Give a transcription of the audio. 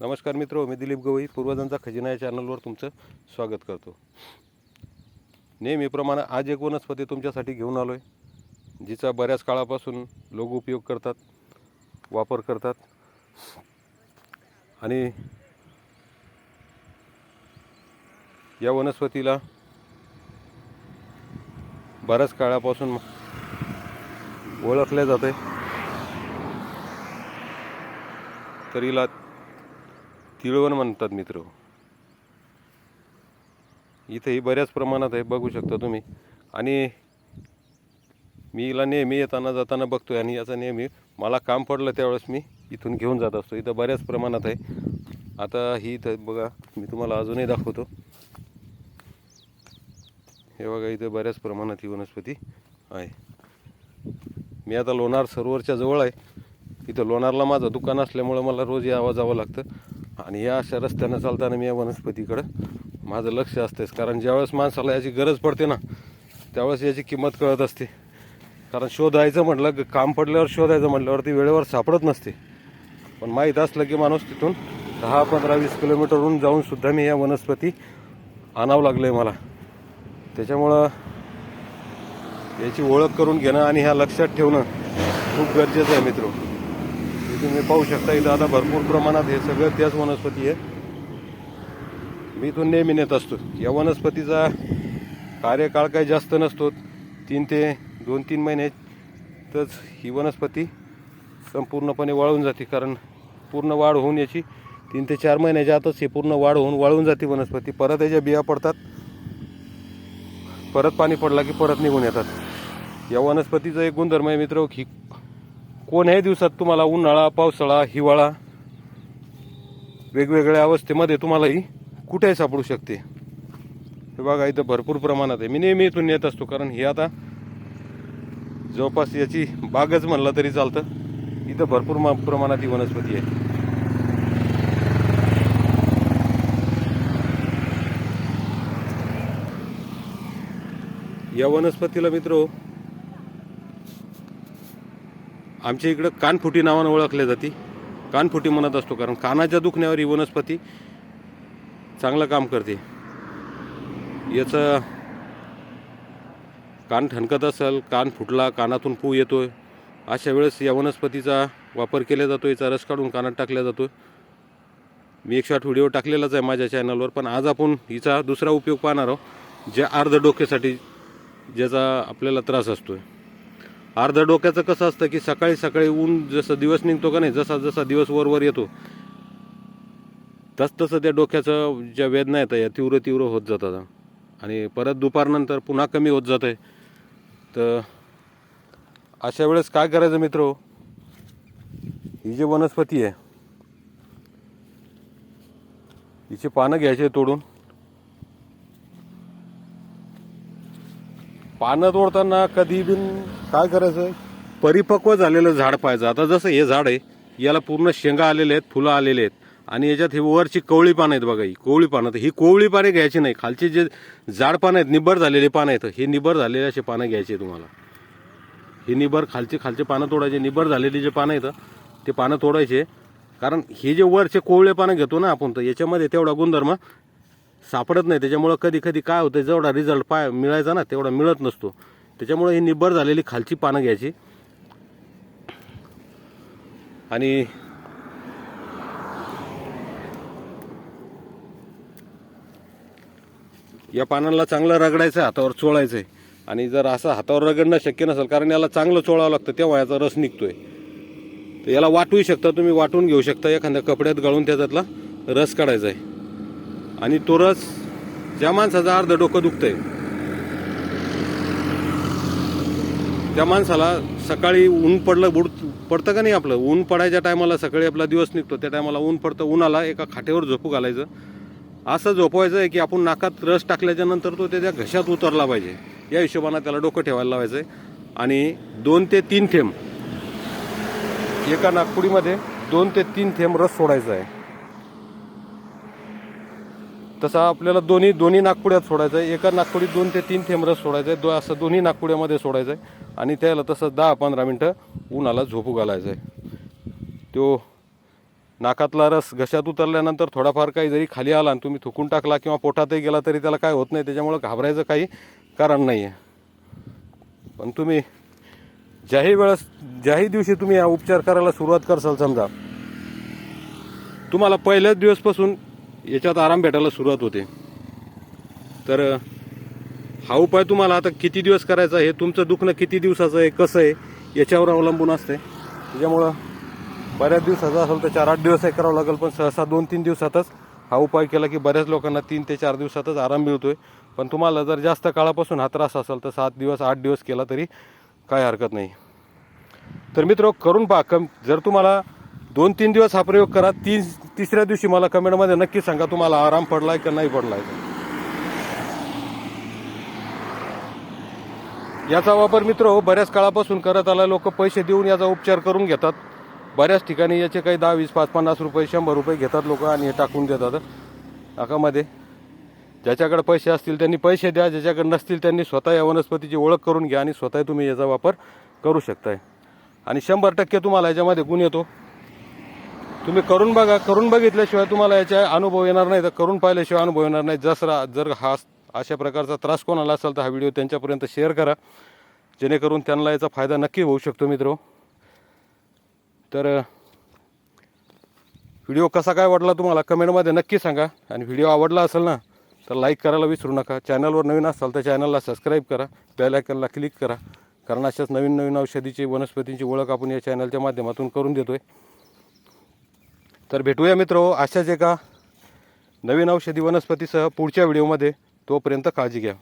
नमस्कार मित्र मी दिलीप गवई पूर्वजांचा खजिना या चॅनलवर तुमचं स्वागत करतो. नेहमीप्रमाणे आज एक वनस्पती तुमच्यासाठी घेऊन आलो आहे जिचा बऱ्याच काळापासून लोक उपयोग करतात वापर करतात. आणि या वनस्पतीला बऱ्याच काळापासून ओळखल्या जाते तर हिला तिळवण म्हणतात मित्र. इथेही बऱ्याच प्रमाणात आहे बघू शकता तुम्ही. आणि मी हिला नेहमी येताना जाताना बघतोय आणि याचा नेहमी मला काम पडलं त्यावेळेस मी इथून घेऊन जात असतो. इथं बऱ्याच प्रमाणात आहे. आता ही इथं बघा मी तुम्हाला अजूनही दाखवतो. हे बघा इथं बऱ्याच प्रमाणात ही वनस्पती आहे. मी आता लोणार सरोवरच्या जवळ आहे. इथं लोणारला माझं दुकान असल्यामुळं मला रोज यावं जावं लागतं. आणि या अशा रस्त्यानं चालताना मी या वनस्पतीकडं माझं लक्ष असतेच कारण ज्यावेळेस माणसाला याची गरज पडते ना त्यावेळेस याची किंमत कळत असते. कारण शोधायचं म्हटलं ग- काम पडल्यावर शोधायचं म्हटल्यावर ती वेळेवर सापडत नसते. पण माहीत असलं की माणूस तिथून दहा पंधरा वीस किलोमीटरहून जाऊनसुद्धा मी या वनस्पती आणावं लागलं आहे मला. त्याच्यामुळं याची ओळख करून घेणं आणि ह्या लक्षात ठेवणं खूप गरजेचं आहे मित्र. तुम्ही पाहू शकता इथं आता भरपूर प्रमाणात हे सगळं त्याच वनस्पती आहे. मी इथून नेहमी नेत असतो. या वनस्पतीचा कार्यकाळ काही जास्त नसतो. तीन ते दोन तीन महिन्यातच ही वनस्पती संपूर्णपणे वाळून जाते. कारण पूर्ण वाढ होऊन याची तीन ते चार महिन्याच्या आतच ही पूर्ण वाढ होऊन वाळून जाते वनस्पती. परत याच्या बिया पडतात. परत पाणी पडला की परत निघून येतात. या वनस्पतीचा एक गुणधर्म आहे मित्र की कोणत्याही दिवसात तुम्हाला उन्हाळा पावसाळा हिवाळा? वेगवेगळ्या अवस्थेमध्ये तुम्हाला ही कुठेही सापडू शकते. हे बघा इथं भरपूर प्रमाणात आहे. मी नेहमी इथून येत असतो कारण ही आता जवळपास याची बागच म्हणलं तरी चालतं. इथं भरपूर मा- प्रमाणात ही वनस्पती आहे. या वनस्पतीला मित्र आमच्या इकडं कानफुटी नावानं ओळखल्या जाते. कानफुटी म्हणत असतो कारण कानाच्या दुखण्यावर ही वनस्पती चांगलं काम करते. याचं कान ठणकत असेल कान फुटला कानातून पू येतो आहे अशा वेळेस या वनस्पतीचा वापर केला जातो याचा रस काढून कानात टाकला जातो मी एक शॉर्ट व्हिडिओ टाकलेलाच आहे माझ्या चॅनलवर पण आज आपण हिचा दुसरा उपयोग पाहणार आहोत ज्या अर्ध डोक्यासाठी ज्याचा आपल्याला त्रास असतो आहे अर्ध डोक्याचं कसं असतं की सकाळी सकाळी ऊन जसं दिवस निघतो का नाही जसा जसा दिवस वरवर येतो तस तसं त्या डोक्याचं ज्या वेदना येतात या तीव्र तीव्र होत जातात. आणि परत दुपारनंतर पुन्हा कमी होत जात. आहे तर अशा वेळेस काय करायचं मित्र? ही जी वनस्पती आहे हिची पानं घ्यायचे तोडून. पानं तोडताना कधी बिन काय करायचं? परिपक्व झालेलं झाड पाहिजे आता जसं हे झाड आहे याला पूर्ण शेंगा आलेले आहेत फुलं आलेले आहेत. आणि याच्यात हे वरची कोवळी पानं आहेत बघा ही कोवळी पानं. तर ही कोवळी पाने घ्यायची नाही. खालचे जे जाड पानं आहेत निबर झालेले पानं आहेत हे निबर झालेले असे पानं घ्यायचे तुम्हाला. हे निबर खालचे खालचे पानं तोडायचे निबर झालेली जे पानं आहेत ते पानं तोडायचे. कारण हे जे वरचे कोवळे पानं घेतो ना आपण तर याच्यामध्ये तेवढा गुणधर्म सापडत नाही. त्याच्यामुळं कधी कधी काय होतं जेवढा रिझल्ट पाय मिळायचा ना तेवढा मिळत नसतो. त्याच्यामुळे ही निब्बर झालेली खालची पानं घ्यायची. आणि या पानांना चांगलं रगडायचं आहे, हातावर चोळायचं आहे आणि जर असं हातावर रगडणं शक्य नसेल कारण याला चांगलं चोळावं लागतं तेव्हा याचा रस निघतोय. तर याला वाटूही शकता तुम्ही वाटून घेऊ शकता. एखाद्या कपड्यात गळून त्याच्यातला रस काढायचा आहे आणि तो रस ज्या माणसाचा अर्ध डोकं दुखतंय त्या माणसाला सकाळी ऊन पडलं बुड पडतं का नाही आपलं? ऊन पडायच्या टायमाला सकाळी आपला दिवस निघतो त्या टायमाला ऊन पडतं उन्हाला एका खाटेवर झोपू घालायचं. असं झोपवायचं आहे की आपण नाकात रस टाकल्याच्या नंतर तो त्याच्या घशात उतरला पाहिजे. या हिशोबानं त्याला डोकं ठेवायला लावायचं आहे आणि दोन ते तीन थेंब. एका नागपुडीमध्ये दोन ते तीन थेंब रस सोडायचा आहे. तसा आपल्याला दोन्ही दोन्ही नागपुड्यात सोडायचं आहे. एका नागपुडीत दोन ते तीन थेंब रस सोडायचं आहे. दो असं दोन्ही नागपुड्यामध्ये सोडायचं आहे. आणि त्याला तसं दहा पंधरा मिनटं उन्हाला झोपू घालायचं आहे. तो नाकातला रस घशात उतरल्यानंतर थोडाफार काही जरी खाली आला आणि तुम्ही थुकून टाकला किंवा पोटातही गेला तरी त्याला काय होत नाही. त्याच्यामुळं घाबरायचं काही कारण नाही आहे पण तुम्ही ज्याही वेळेस ज्याही दिवशी तुम्ही हा उपचार करायला सुरुवात करसाल समजा तुम्हाला पहिल्याच दिवसपासून याच्यात आराम भेटायला सुरुवात होते. तर हा उपाय तुम्हाला आता किती दिवस करायचा आहे? तुमचं दुखणं किती दिवसाचं आहे? कसं आहे? याच्यावर अवलंबून असते. त्याच्यामुळं बऱ्याच दिवसाचा असेल तर चार आठ दिवस हे करावं लागेल पण सहसा दोन तीन दिवसातच हा उपाय केला की बऱ्याच लोकांना तीन ते चार दिवसातच आराम मिळतो आहे पण तुम्हाला जर जास्त काळापासून हा त्रास असेल तर सात दिवस आठ दिवस केला तरी काय हरकत नाही. तर मित्र करून पहा. कम जर तुम्हाला दोन तीन दिवस हा प्रयोग करा. तीन तिसऱ्या दिवशी मला कमेंटमध्ये नक्की सांगा तुम्हाला आराम पडलाय का नाही पडलाय. याचा वापर मित्र हो बऱ्याच काळापासून करत आला लोक पैसे देऊन याचा उपचार करून घेतात. बऱ्याच ठिकाणी याचे काही दहा वीस पाच पन्नास रुपये शंभर रुपये घेतात लोक आणि हे टाकून देतात. नाकामध्ये. ज्याच्याकडे पैसे असतील त्यांनी पैसे द्या ज्याच्याकडे नसतील त्यांनी स्वतः या वनस्पतीची ओळख करून घ्या आणि स्वतः तुम्ही याचा वापर करू शकताय. आणि शंभर टक्के तुम्हाला याच्यामध्ये गुण येतो. तुम्ही करून बघा करून बघितल्याशिवाय तुम्हाला याचा अनुभव येणार नाही. तर करून पाहिल्याशिवाय अनुभव येणार नाही. जसरा जर हा अशा प्रकारचा त्रास कोणाला असेल तर हा व्हिडिओ त्यांच्यापर्यंत शेअर करा. जेणेकरून त्यांना याचा फायदा नक्की होऊ शकतो मित्र. तर व्हिडिओ कसा काय वाटला तुम्हाला कमेंटमध्ये नक्की सांगा. आणि व्हिडिओ आवडला असेल ना तर लाईक करायला विसरू नका. चॅनलवर नवीन असाल तर चॅनलला सबस्क्राईब करा. बेल आयकनला क्लिक करा. कारण अशाच नवीन नवीन औषधीची वनस्पतींची ओळख आपण या चॅनलच्या माध्यमातून करून देतोय. तर भेटूया मित्र अशाच एका नवीन औषधी वनस्पतीसह पुढच्या व्हिडिओमध्ये. तोपर्यंत काळजी घ्या.